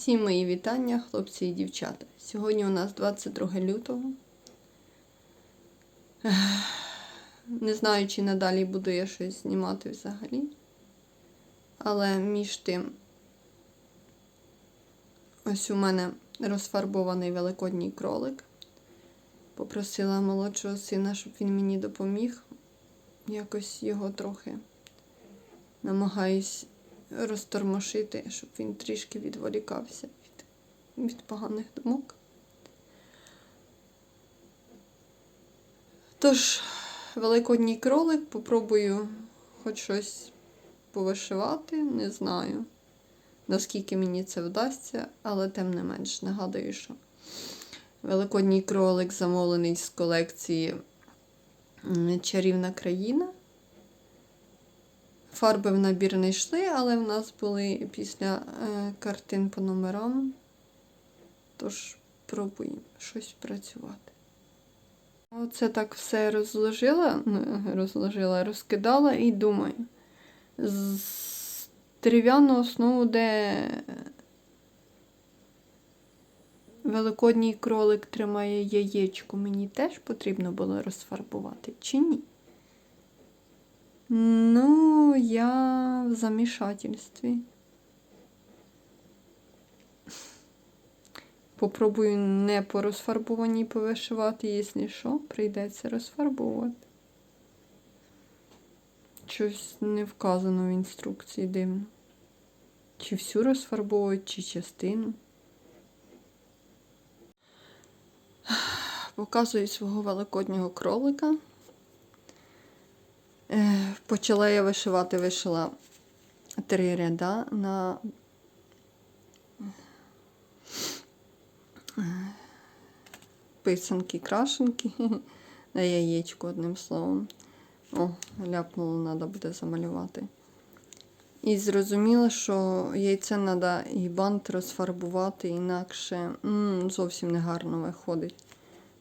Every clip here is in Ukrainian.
Всі мої вітання, хлопці і дівчата. Сьогодні у нас 22 лютого. Не знаю, чи надалі буду я щось знімати взагалі. Але між тим, ось у мене розфарбований великодній кролик. Попросила молодшого сина, щоб він мені допоміг. Якось його трохи намагаюсь розтормошити, щоб він трішки відволікався від, від поганих думок. Тож, великодній кролик, попробую хоч щось повишивати, не знаю, наскільки мені це вдасться, але тим не менш нагадую, що великодній кролик замовлений з колекції Чарівна країна. Фарби в набір не йшли, але в нас були після е, картин по номерам. Тож пробуємо щось працювати. Оце так все розложила, розложила, розкидала і думаю. З дерев'яну основу, де великодній кролик тримає яєчко, мені теж потрібно було розфарбувати, чи ні? Ну, я в замішательстві. Попробую не по розфарбованій повишивати, якщо що, прийдеться розфарбовувати. Щось не вказано в інструкції дивно. Чи всю розфарбовують, чи частину. Показую свого великоднього кролика. Почала я вишивати, вишила три ряда на писанки, крашенки, на яєчко, одним словом. О, ляпнуло, треба буде замалювати. І зрозуміла, що яйце треба і бант розфарбувати, інакше м, зовсім не гарно виходить.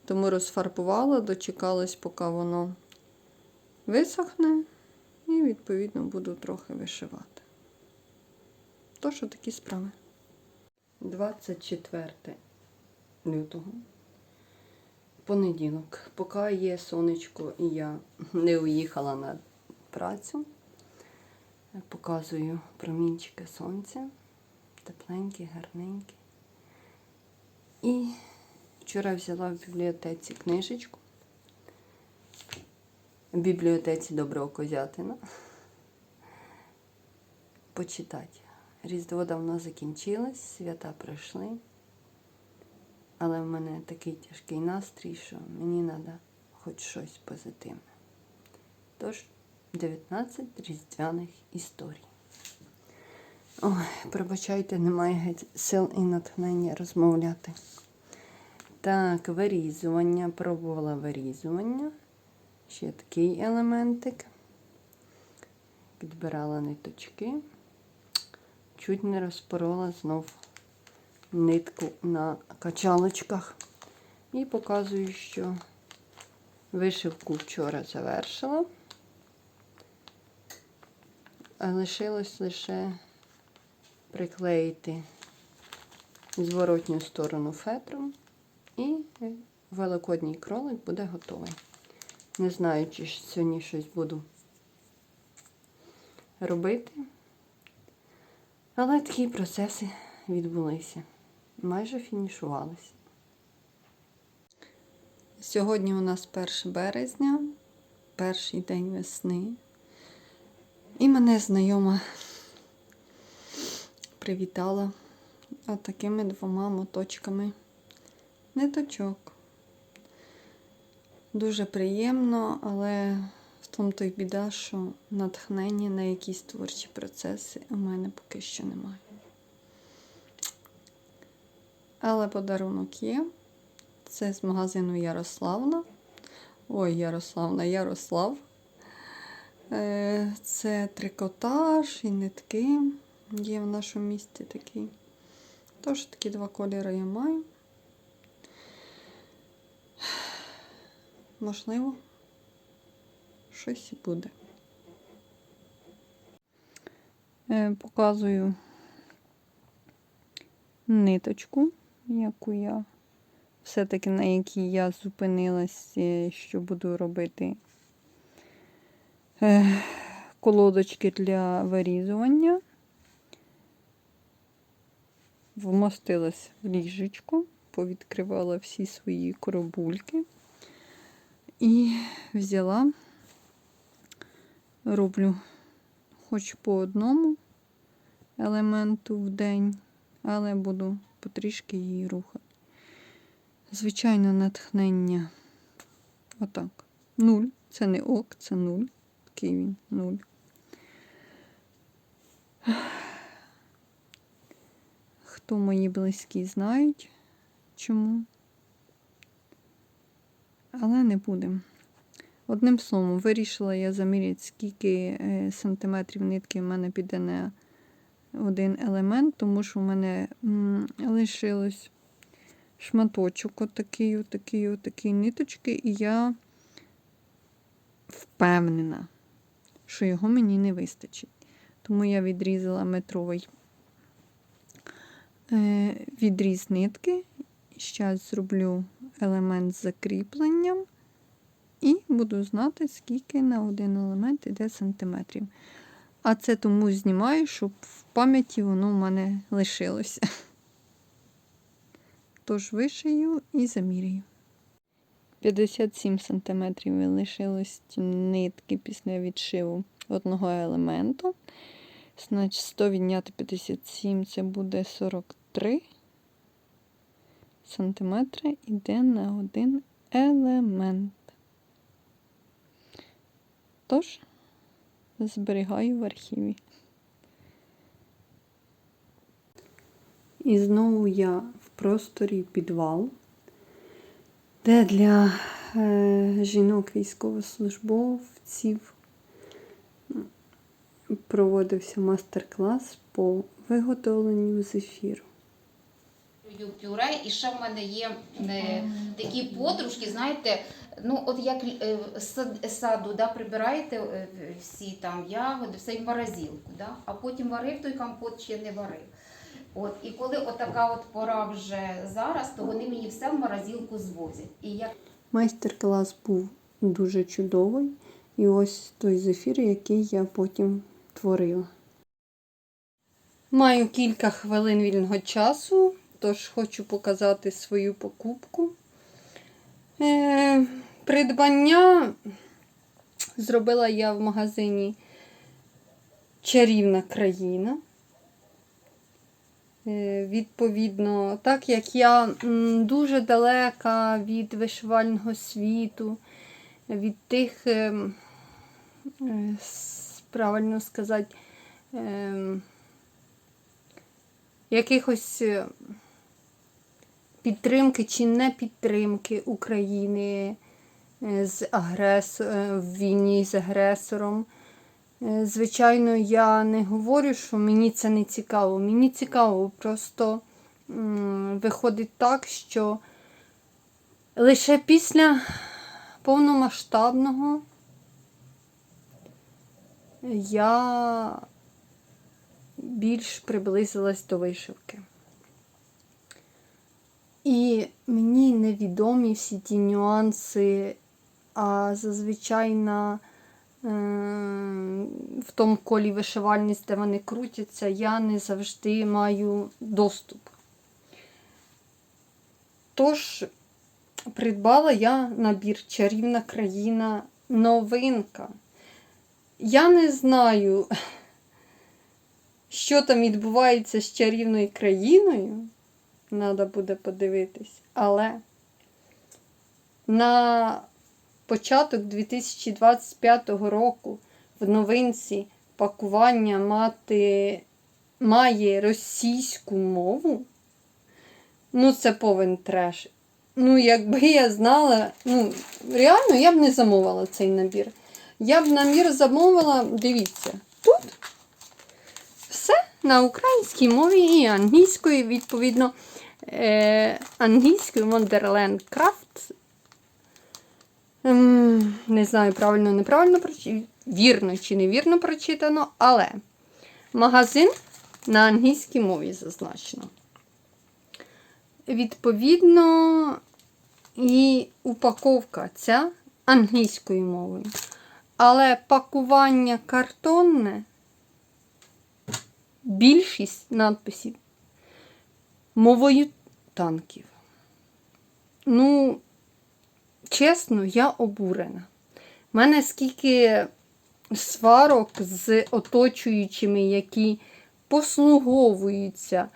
Тому розфарбувала, дочекалась, поки воно висохне, і, відповідно, буду трохи вишивати. То, що такі справи. 24 лютого. Понеділок. Поки є сонечко і я не уїхала на працю, показую промінчики сонця. Тепленькі, гарненькі. І вчора взяла в бібліотеці книжечку в бібліотеці Доброго Козятина. Почитати. Різдво давно закінчилось, свята пройшли. Але в мене такий тяжкий настрій, що мені треба хоч щось позитивне. Тож, 19 різдвяних історій. Ой, пробачайте, немає геть сил і натхнення розмовляти. Так, вирізування. Пробувала вирізування. Ще такий елементик. Підбирала ниточки. Чуть не розпорола знов нитку на качалочках. І показую, що вишивку вчора завершила. А лишилось лише приклеїти зворотню сторону фетром. І великодній кролик буде готовий. Не знаю, чи сьогодні щось буду робити. Але такі процеси відбулися. Майже фінішувалися. Сьогодні у нас 1 березня, перший день весни. І мене знайома привітала отакими двома моточками ниточок. Дуже приємно, але в тому то й біда, що натхнення на якісь творчі процеси у мене поки що немає. Але подарунок є. Це з магазину Ярославна. Ой, Ярославна, Ярослав. Е, Це трикотаж і нитки. Є в нашому місті такі. Тож такі два кольори я маю. Можливо, щось буде. Е, Показую ниточку, яку я все-таки на якій я зупинилась, е, що буду робити е, колодочки для вирізування. Вмостилась в ліжечку, повідкривала всі свої коробульки і взяла, роблю хоч по одному елементу в день, але буду потрішки її рухати. Звичайно, натхнення. Отак. Нуль. Це не ок, це нуль. Такий він нуль. Хто мої близькі знають, чому. Але не будемо. Одним словом, вирішила я заміряти, скільки е, сантиметрів нитки в мене піде на один елемент, тому що в мене лишилось шматочок отакий, отакий, отакий ниточки, і я впевнена, що його мені не вистачить. Тому я відрізала метровий е, відріз нитки. Зараз зроблю елемент з закріпленням. І буду знати, скільки на один елемент йде сантиметрів. А це тому знімаю, щоб в пам'яті воно в мене лишилося. Тож вишию і замірюю. 57 см лишилось нитки після відшиву одного елементу. Значить, 100 відняти 57 це буде 43 сантиметри йде на один елемент. Тож, зберігаю в архіві. І знову я в просторі підвал, де для е, жінок військовослужбовців проводився мастер-клас по виготовленню зефіру. Люблю пюре, і ще в мене є е, такі подружки, знаєте, ну от як е, сад, саду да, прибираєте е, всі там ягоди, все в морозилку, да? а потім варив той компот чи не варив. От, і коли отака от пора вже зараз, то вони мені все в морозилку звозять. І я Майстер-клас був дуже чудовий. І ось той зефір, який я потім творила. Маю кілька хвилин вільного часу, тож хочу показати свою покупку. Е, придбання зробила я в магазині Чарівна країна. Е, Відповідно, так як я дуже далека від вишивального світу, від тих, ем, е, правильно сказати, ем, якихось е, підтримки чи не підтримки України е, з агресор, в війні з агресором. Е, Звичайно, я не говорю, що мені це не цікаво. Мені цікаво, просто виходить так, що лише після повномасштабного я більш приблизилась до вишивки. І мені невідомі всі ті нюанси, а зазвичай на е, в тому колі вишивальниць, де вони крутяться, я не завжди маю доступ. Тож, придбала я набір Чарівна країна новинка. Я не знаю, що там відбувається з чарівною країною. Треба буде подивитись. Але на початок 2025 року в новинці пакування мати має російську мову. Ну, це повен треш. Ну, якби я знала, ну, реально я б не замовила цей набір. Я б набір замовила, дивіться, тут все на українській мові і англійською, відповідно, е, англійською Wonderland Craft. Ем, не знаю, правильно, неправильно прочитано, вірно чи невірно прочитано, але магазин на англійській мові зазначено. відповідно, і упаковка ця англійською мовою. Але пакування картонне, більшість надписів мовою танків. Ну, чесно, я обурена. У мене скільки сварок з оточуючими, які послуговуються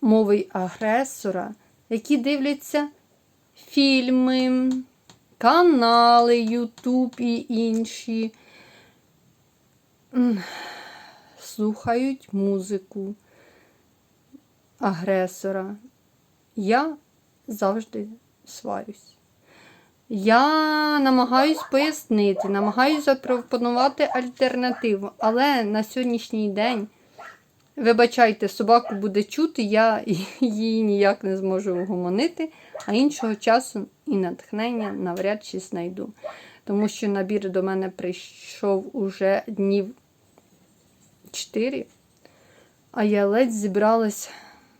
мовою агресора, які дивляться фільми, канали Ютуб і інші, слухають музику агресора. Я завжди сварюсь. Я намагаюсь пояснити, намагаюсь запропонувати альтернативу, але на сьогоднішній день, вибачайте, собаку буде чути, я її ніяк не зможу вгомонити, а іншого часу і натхнення навряд чи знайду. Тому що набір до мене прийшов уже днів 4, а я ледь зібралась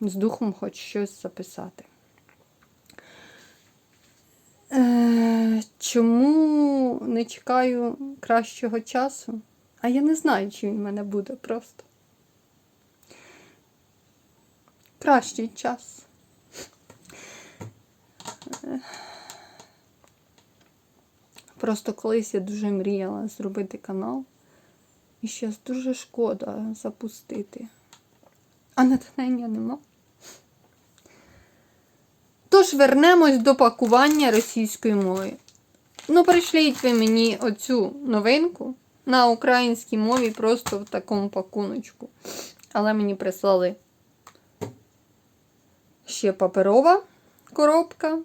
з духом хоч щось записати. Е, чому не чекаю кращого часу? А я не знаю, чи він в мене буде просто. Кращий час. Е, Просто колись я дуже мріяла зробити канал. І зараз дуже шкода запустити. А натхнення нема. Тож вернемось до пакування російської мови. Ну, прийшліть ви мені оцю новинку на українській мові просто в такому пакуночку. Але мені прислали ще паперова коробка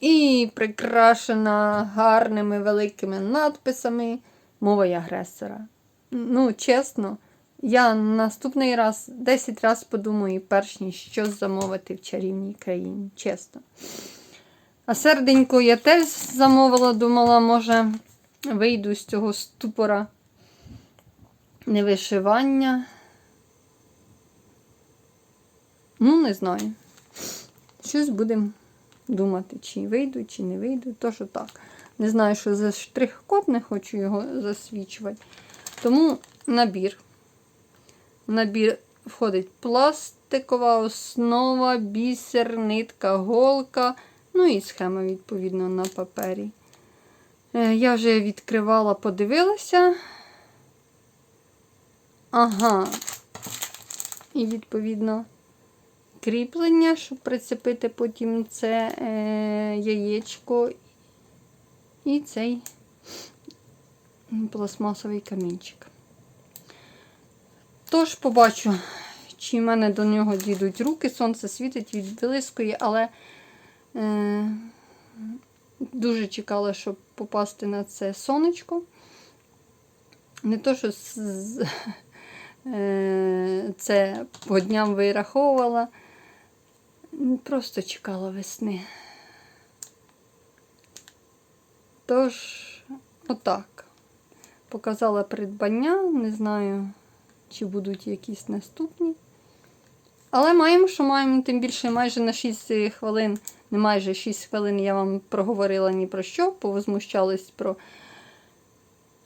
і прикрашена гарними великими надписами мова агресора. Ну, чесно, я наступний раз 10 разів подумаю, перш ніж щось замовити в чарівній країні, чесно. А серденько я теж замовила, думала, може, вийду з цього ступора невишивання. Ну, не знаю. Щось будемо думати, чи вийду, чи не вийду. То, що так. Не знаю, що за штрих-код, не хочу його засвічувати. Тому набір. Набір входить пластикова основа, бісер, нитка, голка, ну і схема, відповідно, на папері. Е, Я вже відкривала, подивилася. Ага. І, відповідно, кріплення, щоб прицепити потім це е, яєчко і цей пластмасовий камінчик. Тож побачу, чи в мене до нього дійдуть руки, сонце світить, відблискує, але е, дуже чекала, щоб попасти на це сонечко. Не то, що з, е, це по дням вираховувала, просто чекала весни. Тож, отак. Показала придбання, не знаю чи будуть якісь наступні. Але маємо, що маємо, тим більше майже на 6 хвилин, не майже 6 хвилин я вам проговорила ні про що, повозмущались про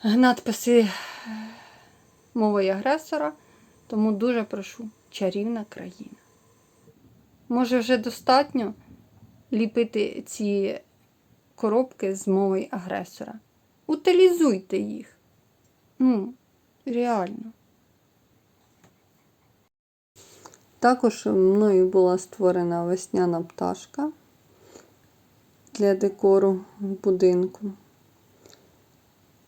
надписи мовою агресора. Тому дуже прошу, чарівна країна. Може, вже достатньо ліпити ці коробки з мовою агресора. Утилізуйте їх. Ну, реально. Також мною була створена весняна пташка для декору будинку.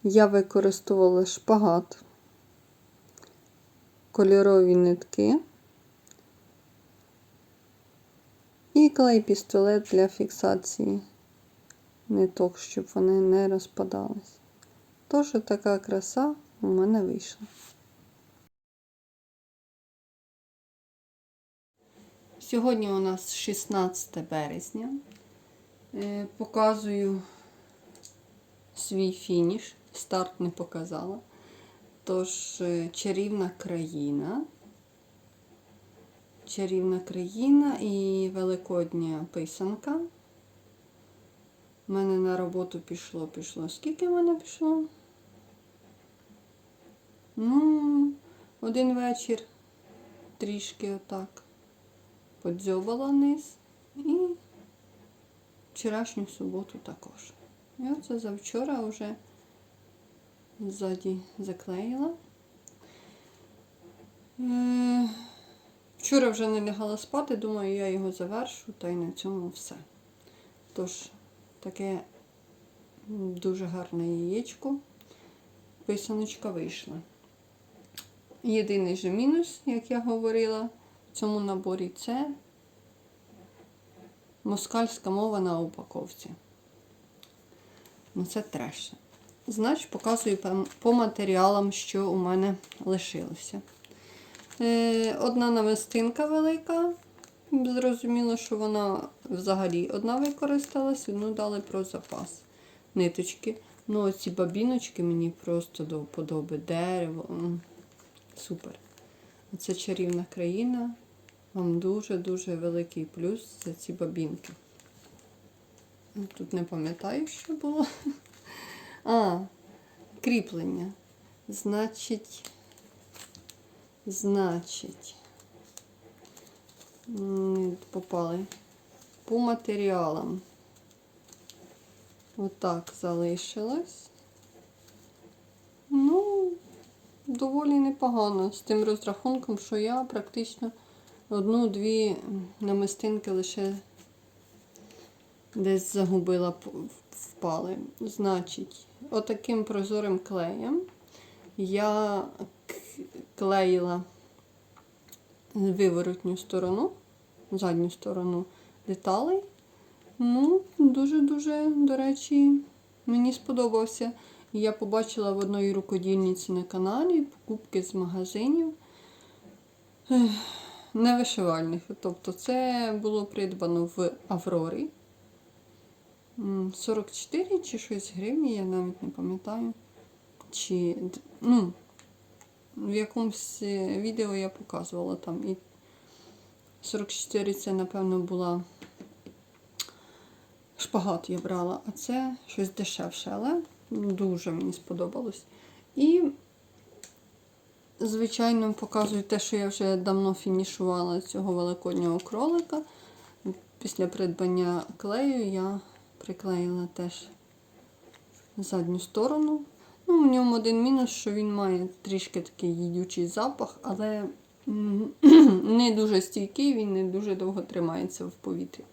Я використовувала шпагат, кольорові нитки і клей-пістолет для фіксації ниток, щоб вони не розпадались. Тож така краса у мене вийшла. Сьогодні у нас 16 березня. Е, Показую свій фініш. Старт не показала. Тож, е, чарівна країна. чарівна країна і великодня писанка. У мене на роботу пішло, пішло. Скільки в мене пішло? Ну, один вечір трішки отак подзьобала низ. І вчорашню суботу також. І оце завчора вже ззаді заклеїла. Е, Вчора вже не лягала спати, думаю, я його завершу, та й на цьому все. Тож, таке дуже гарне яєчко. Писаночка вийшла. Єдиний же мінус, як я говорила, в цьому наборі це москальська мова на упаковці. Ну, це треш. Значить, показую по- матеріалам, що у мене лишилося. Е, Одна намистинка велика. Зрозуміло, що вона взагалі одна використалась, одну дали про запас. Ниточки. Ну, оці бабіночки мені просто до вподоби. Дерево. Супер. Це чарівна країна. Вам дуже-дуже великий плюс за ці бабінки. Тут не пам'ятаю, що було. А, кріплення. Значить, значить, попали. По матеріалам. Отак залишилось. Ну, доволі непогано з тим розрахунком, що я практично одну-дві намистинки лише десь загубила, впали. Значить, отаким прозорим клеєм я клеїла виворотню сторону, задню сторону деталей. Ну, дуже-дуже, до речі, мені сподобався. Я побачила в одної рукодільниці на каналі покупки з магазинів ех, не вишивальних. Тобто це було придбано в Аврорі. 44 чи щось гривні, я навіть не пам'ятаю. Чи, ну, в якомусь е, відео я показувала там. І 44 це, напевно, була шпагат я брала, а це щось дешевше, але дуже мені сподобалось. І, звичайно, показую те, що я вже давно фінішувала цього великоднього кролика. Після придбання клею я приклеїла теж задню сторону. Ну, у ньому один мінус, що він має трішки такий їдючий запах, але не дуже стійкий, він не дуже довго тримається в повітрі.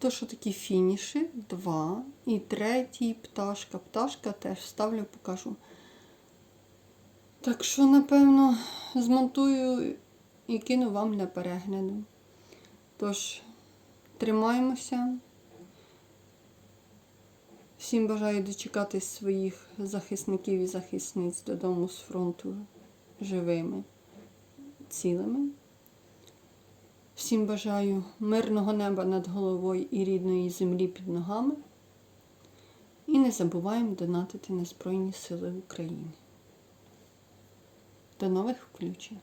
То, що такі фініші, два. І третій пташка. Пташка теж вставлю, покажу. Так що, напевно, змонтую і кину вам для перегляду. Тож, тримаємося. Всім бажаю дочекатись своїх захисників і захисниць додому з фронту живими, цілими. Всім бажаю мирного неба над головою і рідної землі під ногами. І не забуваємо донатити на Збройні Сили України. До нових включень!